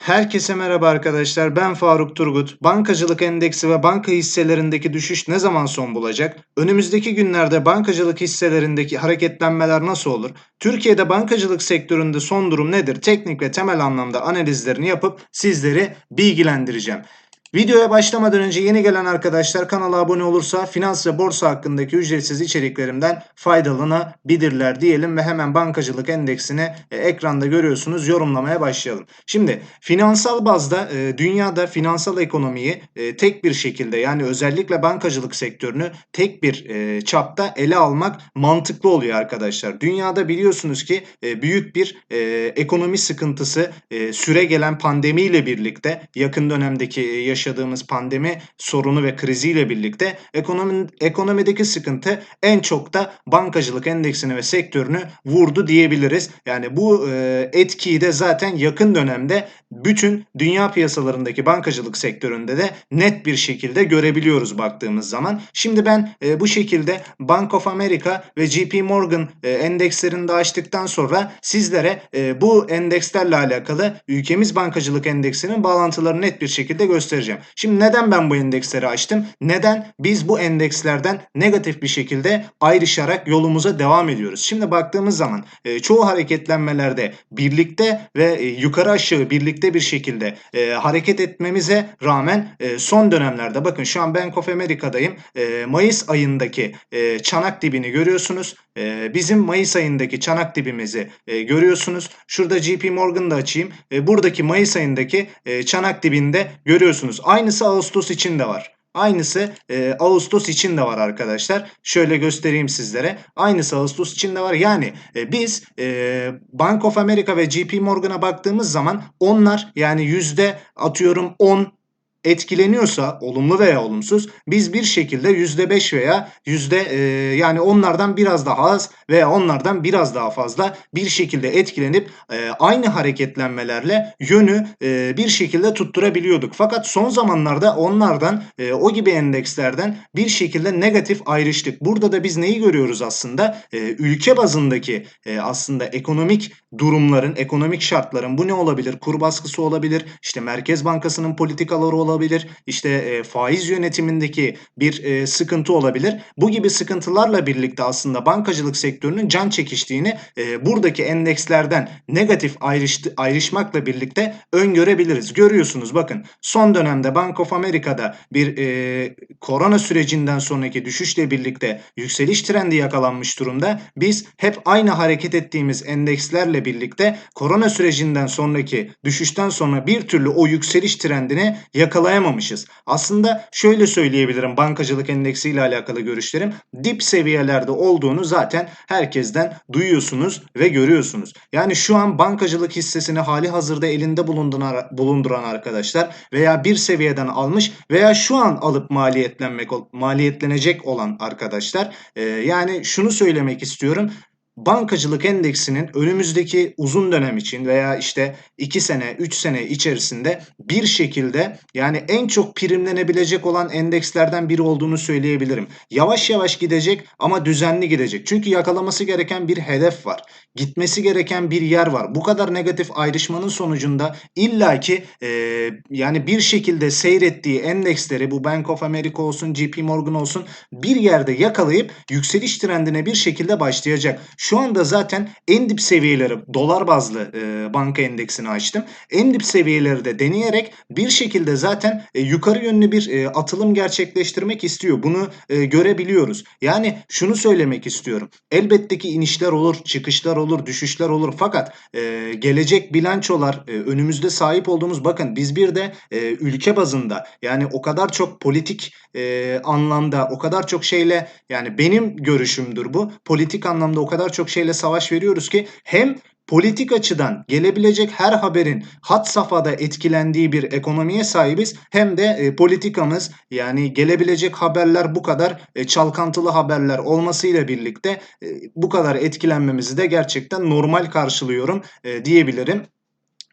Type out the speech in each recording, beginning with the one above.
Herkese merhaba arkadaşlar. Ben Faruk Turgut. Bankacılık endeksi ve banka hisselerindeki düşüş ne zaman son bulacak? Önümüzdeki günlerde bankacılık hisselerindeki hareketlenmeler nasıl olur? Türkiye'de bankacılık sektöründe son durum nedir? Teknik ve temel anlamda analizlerini yapıp sizleri bilgilendireceğim. Videoya başlamadan önce yeni gelen arkadaşlar kanala abone olursa finans ve borsa hakkındaki ücretsiz içeriklerimden faydalanabilirler diyelim ve hemen bankacılık endeksini e, ekranda görüyorsunuz yorumlamaya başlayalım. Şimdi finansal bazda e, dünyada finansal ekonomiyi e, tek bir şekilde yani özellikle bankacılık sektörünü tek bir çapta ele almak mantıklı oluyor arkadaşlar. Dünyada biliyorsunuz ki büyük bir ekonomi sıkıntısı süre gelen pandemiyle birlikte yakın dönemdeki e, yaşadığımız pandemi sorunu ve kriziyle birlikte ekonomi, ekonomideki sıkıntı en çok da bankacılık endeksini ve sektörünü vurdu diyebiliriz. Yani bu e, etkiyi de zaten yakın dönemde bütün dünya piyasalarındaki bankacılık sektöründe de net bir şekilde görebiliyoruz baktığımız zaman. Şimdi ben e, bu şekilde Bank of America ve JP Morgan e, endekslerini de açtıktan sonra sizlere e, bu endekslerle alakalı ülkemiz bankacılık endeksinin bağlantılarını net bir şekilde göstereceğim. Şimdi neden ben bu endeksleri açtım? Neden biz bu endekslerden negatif bir şekilde ayrışarak yolumuza devam ediyoruz? Şimdi baktığımız zaman e, çoğu hareketlenmelerde birlikte ve e, yukarı aşağı birlikte bir şekilde e, hareket etmemize rağmen son dönemlerde bakın şu an Bank of America'dayım. Mayıs ayındaki çanak dibini görüyorsunuz. Bizim Mayıs ayındaki çanak dibimizi görüyorsunuz. Şurada JP Morgan'da açayım. Buradaki Mayıs ayındaki çanak dibinde görüyorsunuz. Aynısı Ağustos için de var. Aynısı e, Ağustos için de var arkadaşlar. Şöyle göstereyim sizlere. Aynısı Ağustos için de var. Yani e, biz e, Bank of America ve JP Morgan'a baktığımız zaman onlar yani yüzde atıyorum 10 etkileniyorsa olumlu veya olumsuz biz bir şekilde %5 veya yüzde e, yani onlardan biraz daha az veya onlardan biraz daha fazla bir şekilde etkilenip e, aynı hareketlenmelerle yönü e, bir şekilde tutturabiliyorduk. Fakat son zamanlarda onlardan e, o gibi endekslerden bir şekilde negatif ayrıştık. Burada da biz neyi görüyoruz aslında? E, ülke bazındaki e, aslında ekonomik durumların, ekonomik şartların bu ne olabilir? Kur baskısı olabilir, işte Merkez Bankası'nın politikaları olabilir, işte e, faiz yönetimindeki bir e, sıkıntı olabilir. Bu gibi sıkıntılarla birlikte aslında bankacılık sektörünün can çekiştiğini e, buradaki endekslerden negatif ayrıştı, ayrışmakla birlikte öngörebiliriz. Görüyorsunuz bakın son dönemde Bank of America'da bir e, korona sürecinden sonraki düşüşle birlikte yükseliş trendi yakalanmış durumda. Biz hep aynı hareket ettiğimiz endekslerle birlikte korona sürecinden sonraki düşüşten sonra bir türlü o yükseliş trendini yakalayamamışız. Aslında şöyle söyleyebilirim bankacılık endeksi ile alakalı görüşlerim. Dip seviyelerde olduğunu zaten herkesten duyuyorsunuz ve görüyorsunuz. Yani şu an bankacılık hissesini hali hazırda elinde bulunduran, arkadaşlar veya bir seviyeden almış veya şu an alıp maliyetlenmek maliyetlenecek olan arkadaşlar yani şunu söylemek istiyorum bankacılık endeksinin önümüzdeki uzun dönem için veya işte 2 sene 3 sene içerisinde bir şekilde yani en çok primlenebilecek olan endekslerden biri olduğunu söyleyebilirim. Yavaş yavaş gidecek ama düzenli gidecek. Çünkü yakalaması gereken bir hedef var. Gitmesi gereken bir yer var. Bu kadar negatif ayrışmanın sonucunda illaki e, yani bir şekilde seyrettiği endeksleri bu Bank of America olsun JP Morgan olsun bir yerde yakalayıp yükseliş trendine bir şekilde başlayacak. Şu anda zaten en dip seviyeleri dolar bazlı e, banka endeksini açtım. En dip seviyeleri de deneyerek bir şekilde zaten e, yukarı yönlü bir e, atılım gerçekleştirmek istiyor. Bunu e, görebiliyoruz. Yani şunu söylemek istiyorum. Elbette ki inişler olur, çıkışlar olur, düşüşler olur. Fakat e, gelecek bilançolar e, önümüzde sahip olduğumuz bakın biz bir de e, ülke bazında yani o kadar çok politik e, anlamda o kadar çok şeyle yani benim görüşümdür bu. Politik anlamda o kadar çok şeyle savaş veriyoruz ki hem politik açıdan gelebilecek her haberin hat safhada etkilendiği bir ekonomiye sahibiz. Hem de e, politikamız yani gelebilecek haberler bu kadar e, çalkantılı haberler olmasıyla birlikte e, bu kadar etkilenmemizi de gerçekten normal karşılıyorum e, diyebilirim.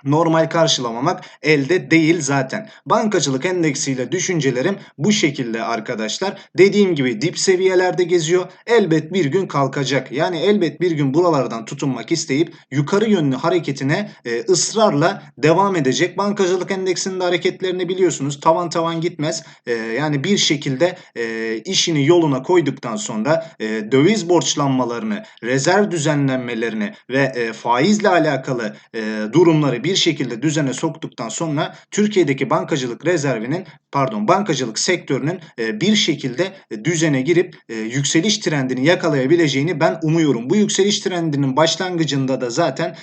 Normal karşılamamak elde değil zaten. Bankacılık endeksiyle düşüncelerim bu şekilde arkadaşlar. Dediğim gibi dip seviyelerde geziyor. Elbet bir gün kalkacak. Yani elbet bir gün buralardan tutunmak isteyip yukarı yönlü hareketine e, ısrarla devam edecek. Bankacılık endeksinde hareketlerini biliyorsunuz. Tavan tavan gitmez. E, yani bir şekilde e, işini yoluna koyduktan sonra e, döviz borçlanmalarını, rezerv düzenlenmelerini ve e, faizle alakalı e, durumları bir şekilde düzene soktuktan sonra Türkiye'deki bankacılık rezervinin pardon bankacılık sektörünün e, bir şekilde e, düzene girip e, yükseliş trendini yakalayabileceğini ben umuyorum. Bu yükseliş trendinin başlangıcında da zaten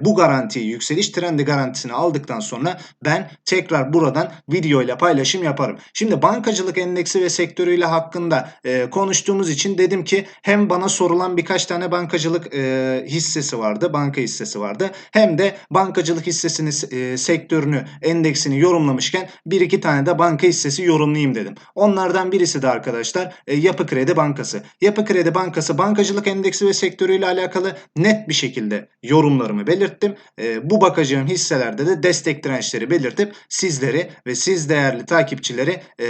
bu garantiyi yükseliş trendi garantisini aldıktan sonra ben tekrar buradan video ile paylaşım yaparım. Şimdi bankacılık endeksi ve sektörüyle hakkında konuştuğumuz için dedim ki hem bana sorulan birkaç tane bankacılık hissesi vardı, banka hissesi vardı. Hem de bankacılık hissesini, e, sektörünü, endeksini yorumlamışken bir iki tane de banka hissesi yorumlayayım dedim. Onlardan birisi de arkadaşlar e, Yapı Kredi Bankası. Yapı Kredi Bankası bankacılık endeksi ve sektörüyle alakalı net bir şekilde yorumlarımı belirttim. E, bu bakacağım hisselerde de destek dirençleri belirtip sizleri ve siz değerli takipçileri e,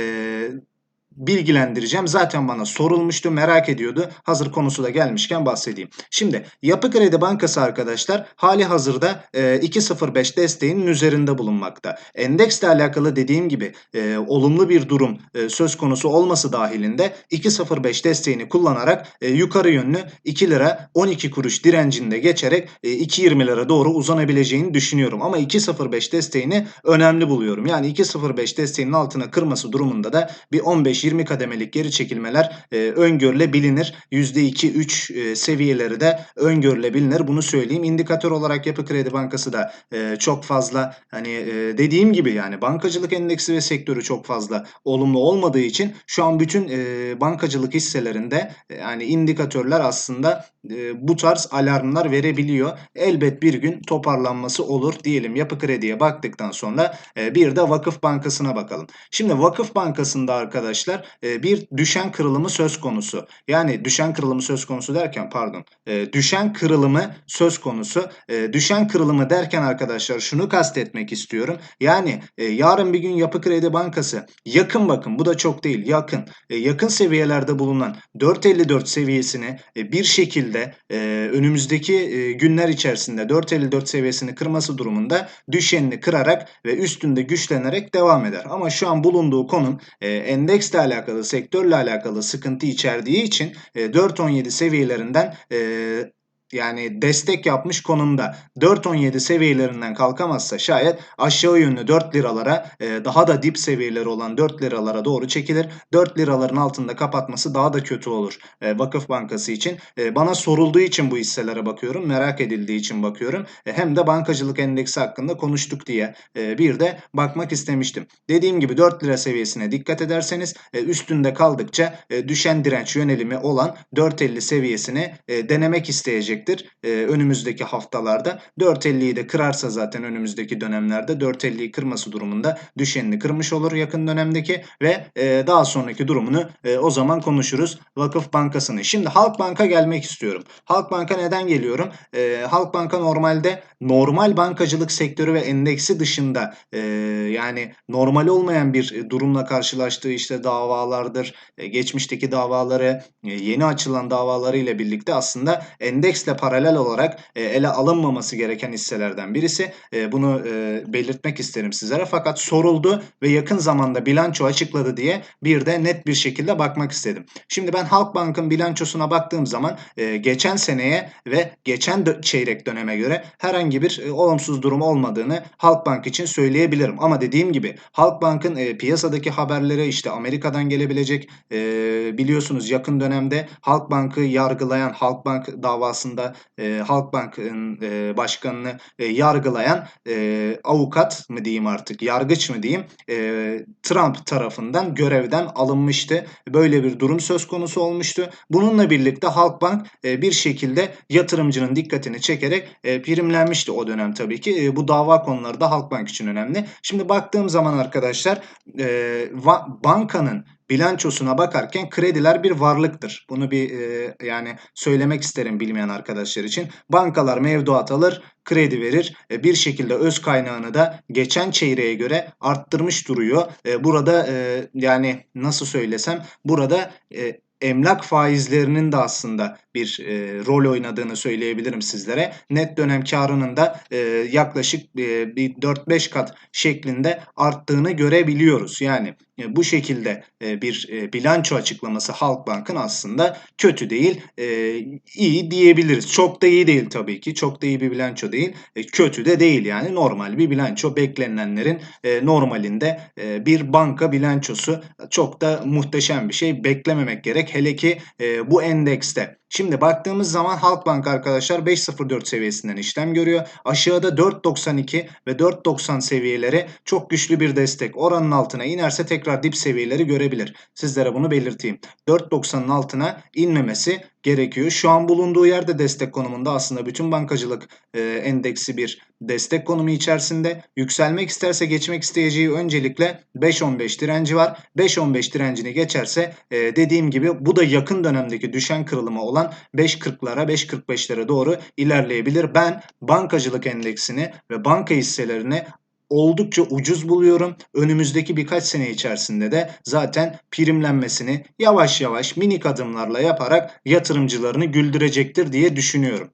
bilgilendireceğim. Zaten bana sorulmuştu, merak ediyordu. Hazır konusu da gelmişken bahsedeyim. Şimdi Yapı Kredi Bankası arkadaşlar hali hazırda e, 2.05 desteğinin üzerinde bulunmakta. Endeksle alakalı dediğim gibi e, olumlu bir durum e, söz konusu olması dahilinde 2.05 desteğini kullanarak e, yukarı yönlü 2 lira 12 kuruş direncinde geçerek e, 2.20 lira doğru uzanabileceğini düşünüyorum. Ama 2.05 desteğini önemli buluyorum. Yani 2.05 desteğinin altına kırması durumunda da bir 15 20 kademelik geri çekilmeler e, öngörülebilir. %2-3 e, seviyeleri de öngörülebilir. Bunu söyleyeyim. İndikatör olarak Yapı Kredi Bankası da e, çok fazla hani e, dediğim gibi yani bankacılık endeksi ve sektörü çok fazla olumlu olmadığı için şu an bütün e, bankacılık hisselerinde e, yani indikatörler aslında e, bu tarz alarmlar verebiliyor. Elbet bir gün toparlanması olur diyelim. Yapı Kredi'ye baktıktan sonra e, bir de Vakıf Bankası'na bakalım. Şimdi Vakıf Bankası'nda arkadaşlar e, bir düşen kırılımı söz konusu. Yani düşen kırılımı söz konusu derken pardon. E, düşen kırılımı söz konusu. E, düşen kırılımı derken arkadaşlar şunu kastetmek istiyorum. Yani yarın bir gün Yapı Kredi Bankası yakın bakın bu da çok değil yakın. Yakın seviyelerde bulunan 4.54 seviyesini bir şekilde önümüzdeki günler içerisinde 4.54 seviyesini kırması durumunda düşenini kırarak ve üstünde güçlenerek devam eder. Ama şu an bulunduğu konum e, alakalı, sektörle alakalı sıkıntı içerdiği için e, 4.17 seviyelerinden e, yani destek yapmış konumda 4.17 seviyelerinden kalkamazsa şayet aşağı yönlü 4 liralara e, daha da dip seviyeleri olan 4 liralara doğru çekilir. 4 liraların altında kapatması daha da kötü olur e, Vakıf Bankası için. E, bana sorulduğu için bu hisselere bakıyorum. Merak edildiği için bakıyorum. Hem de bankacılık endeksi hakkında konuştuk diye bir de bakmak istemiştim. Dediğim gibi 4 lira seviyesine dikkat ederseniz üstünde kaldıkça düşen direnç yönelimi olan 4.50 seviyesini denemek isteyecek gelecektir e, önümüzdeki haftalarda. 4.50'yi de kırarsa zaten önümüzdeki dönemlerde 4.50'yi kırması durumunda düşenini kırmış olur yakın dönemdeki ve e, daha sonraki durumunu e, o zaman konuşuruz Vakıf Bankası'nın. Şimdi Halkbank'a gelmek istiyorum. Halkbank'a neden geliyorum? E, Halkbank'a normalde normal bankacılık sektörü ve endeksi dışında e, yani normal olmayan bir durumla karşılaştığı işte davalardır, e, geçmişteki davaları, e, yeni açılan davaları ile birlikte aslında endeksle paralel olarak e, ele alınmaması gereken hisselerden birisi. E, bunu e, belirtmek isterim sizlere. Fakat soruldu ve yakın zamanda bilanço açıkladı diye bir de net bir şekilde bakmak istedim. Şimdi ben Halkbank'ın bilançosuna baktığım zaman e, geçen seneye ve geçen çeyrek döneme göre herhangi bir e, olumsuz durum olmadığını Halkbank için söyleyebilirim. Ama dediğim gibi Halkbank'ın e, piyasadaki haberleri işte Amerika'dan gelebilecek e, biliyorsunuz yakın dönemde Halkbank'ı yargılayan Halkbank davasında e, Halkbank'ın e, başkanını e, yargılayan e, avukat mı diyeyim artık yargıç mı diyeyim e, Trump tarafından görevden alınmıştı. Böyle bir durum söz konusu olmuştu. Bununla birlikte Halkbank e, bir şekilde yatırımcının dikkatini çekerek e, primlenmişti o dönem tabii ki. E, bu dava konuları da Halkbank için önemli. Şimdi baktığım zaman arkadaşlar e, bankanın bilançosuna bakarken krediler bir varlıktır. Bunu bir e, yani söylemek isterim bilmeyen arkadaşlar için. Bankalar mevduat alır, kredi verir. E, bir şekilde öz kaynağını da geçen çeyreğe göre arttırmış duruyor. E, burada e, yani nasıl söylesem burada e, emlak faizlerinin de aslında bir e, rol oynadığını söyleyebilirim sizlere. Net dönem karının da e, yaklaşık e, bir 4-5 kat şeklinde arttığını görebiliyoruz. Yani bu şekilde e, bir e, bilanço açıklaması Halkbank'ın aslında kötü değil, e, iyi diyebiliriz. Çok da iyi değil tabii ki. Çok da iyi bir bilanço değil. E, kötü de değil yani normal bir bilanço. Beklenilenlerin e, normalinde e, bir banka bilançosu çok da muhteşem bir şey. Beklememek gerek. Hele ki e, bu endekste. Şimdi baktığımız zaman Halkbank arkadaşlar 5.04 seviyesinden işlem görüyor. Aşağıda 4.92 ve 4.90 seviyeleri çok güçlü bir destek. Oranın altına inerse tekrar dip seviyeleri görebilir. Sizlere bunu belirteyim. 4.90'ın altına inmemesi gerekiyor. Şu an bulunduğu yerde destek konumunda aslında bütün bankacılık e, endeksi bir destek konumu içerisinde. Yükselmek isterse geçmek isteyeceği öncelikle 5.15 direnci var. 5.15 direncini geçerse e, dediğim gibi bu da yakın dönemdeki düşen kırılımı olan 5.40'lara 5.45'lere doğru ilerleyebilir. Ben bankacılık endeksini ve banka hisselerini oldukça ucuz buluyorum. Önümüzdeki birkaç sene içerisinde de zaten primlenmesini yavaş yavaş minik adımlarla yaparak yatırımcılarını güldürecektir diye düşünüyorum.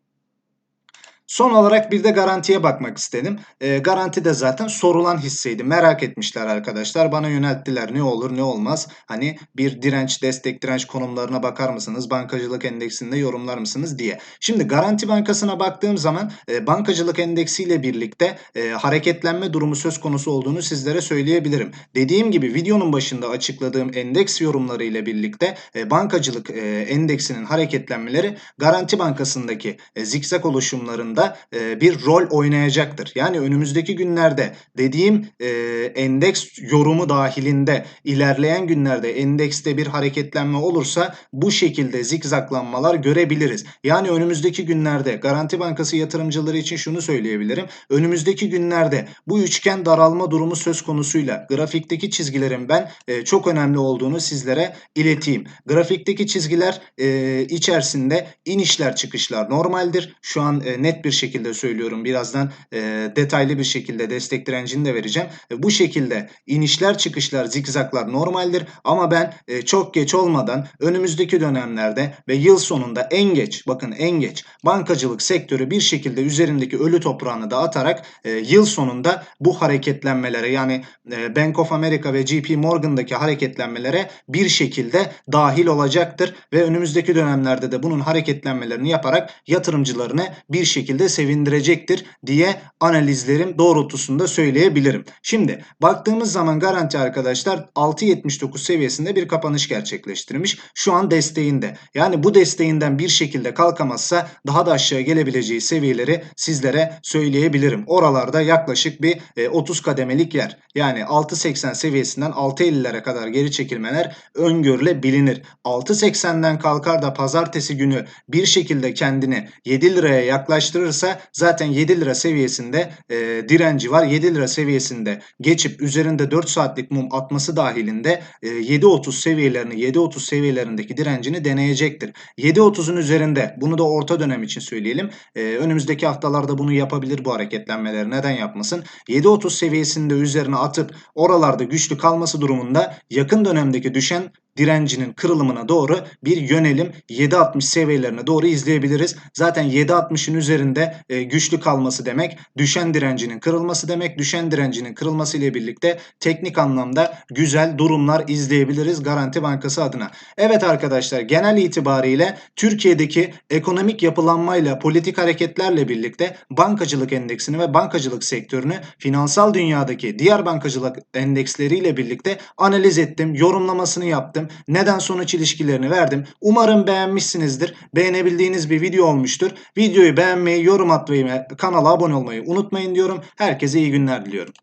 Son olarak bir de garantiye bakmak istedim. E, garanti de zaten sorulan hisseydi. Merak etmişler arkadaşlar. Bana yönelttiler ne olur ne olmaz. Hani bir direnç, destek, direnç konumlarına bakar mısınız? Bankacılık endeksinde yorumlar mısınız diye. Şimdi Garanti Bankası'na baktığım zaman e, bankacılık endeksiyle birlikte e, hareketlenme durumu söz konusu olduğunu sizlere söyleyebilirim. Dediğim gibi videonun başında açıkladığım endeks yorumları ile birlikte e, bankacılık e, endeksinin hareketlenmeleri Garanti Bankası'ndaki e, zikzak oluşumlarında da e, bir rol oynayacaktır. Yani önümüzdeki günlerde dediğim e, endeks yorumu dahilinde ilerleyen günlerde endekste bir hareketlenme olursa bu şekilde zikzaklanmalar görebiliriz. Yani önümüzdeki günlerde Garanti Bankası yatırımcıları için şunu söyleyebilirim. Önümüzdeki günlerde bu üçgen daralma durumu söz konusuyla grafikteki çizgilerin ben e, çok önemli olduğunu sizlere ileteyim. Grafikteki çizgiler e, içerisinde inişler çıkışlar normaldir. Şu an e, net bir şekilde söylüyorum. Birazdan e, detaylı bir şekilde destek direncini de vereceğim. E, bu şekilde inişler çıkışlar zikzaklar normaldir. Ama ben e, çok geç olmadan önümüzdeki dönemlerde ve yıl sonunda en geç bakın en geç bankacılık sektörü bir şekilde üzerindeki ölü toprağını da atarak e, yıl sonunda bu hareketlenmelere yani e, Bank of America ve JP Morgan'daki hareketlenmelere bir şekilde dahil olacaktır ve önümüzdeki dönemlerde de bunun hareketlenmelerini yaparak yatırımcılarını bir şekilde sevindirecektir diye analizlerim doğrultusunda söyleyebilirim. Şimdi baktığımız zaman garanti arkadaşlar 6.79 seviyesinde bir kapanış gerçekleştirmiş. Şu an desteğinde. Yani bu desteğinden bir şekilde kalkamazsa daha da aşağı gelebileceği seviyeleri sizlere söyleyebilirim. Oralarda yaklaşık bir 30 e, kademelik yer. Yani 6.80 seviyesinden 6.50'lere kadar geri çekilmeler öngörülebilir. 6.80'den kalkar da pazartesi günü bir şekilde kendini 7 liraya yaklaştırırsa ise zaten 7 lira seviyesinde e, direnci var. 7 lira seviyesinde geçip üzerinde 4 saatlik mum atması dahilinde e, 7.30 seviyelerini 7.30 seviyelerindeki direncini deneyecektir. 7.30'un üzerinde bunu da orta dönem için söyleyelim. E, önümüzdeki haftalarda bunu yapabilir bu hareketlenmeleri. Neden yapmasın? 7.30 seviyesinde üzerine atıp oralarda güçlü kalması durumunda yakın dönemdeki düşen direncinin kırılımına doğru bir yönelim 7.60 seviyelerine doğru izleyebiliriz. Zaten 7.60'ın üzerinde e, güçlü kalması demek düşen direncinin kırılması demek. Düşen direncinin kırılması ile birlikte teknik anlamda güzel durumlar izleyebiliriz Garanti Bankası adına. Evet arkadaşlar genel itibariyle Türkiye'deki ekonomik yapılanmayla politik hareketlerle birlikte bankacılık endeksini ve bankacılık sektörünü finansal dünyadaki diğer bankacılık endeksleriyle birlikte analiz ettim, yorumlamasını yaptım neden sonuç ilişkilerini verdim. Umarım beğenmişsinizdir. Beğenebildiğiniz bir video olmuştur. Videoyu beğenmeyi, yorum atmayı ve kanala abone olmayı unutmayın diyorum. Herkese iyi günler diliyorum.